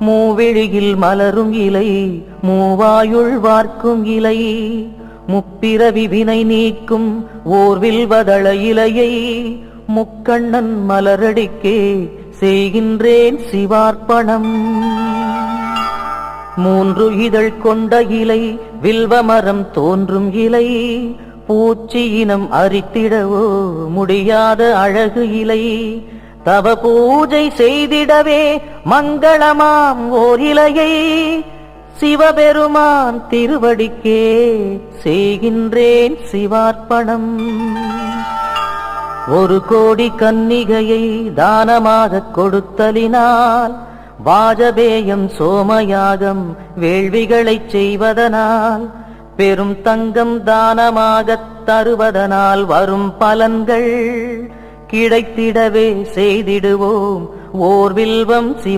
மூவிழியில் மலரும் இலை மூவாயுள் வார்க்கும் இலை முப்பிறவி வினை நீக்கும் ஓர்வில் வதள இலையை முக்கண்ணன் மலரடிக்கே செய்கின்றேன் சிவார்ப்பணம். மூன்று இதழ் கொண்ட இலை வில்வமரம் தோன்றும் இலை பூச்சி இனம் அரித்திடவோ முடியாத அழகு இலை தவ பூஜை செய்திடவே மங்களமாம் ஓரிலையை சிவபெருமான் திருவடிக்கே செய்கின்றேன் சிவார்ப்பணம். ஒரு கோடி கன்னிகையை தானமாக கொடுத்தலினால் வாஜபேயம் சோமயாகம் வேள்விகளைச் செய்வதனால் பெரும் தங்கம் தானமாகத் தருவதனால் வரும் பலன்கள் கிடைத்திடவே செய்திடுவோம். ஓர் வில்வம் சிவ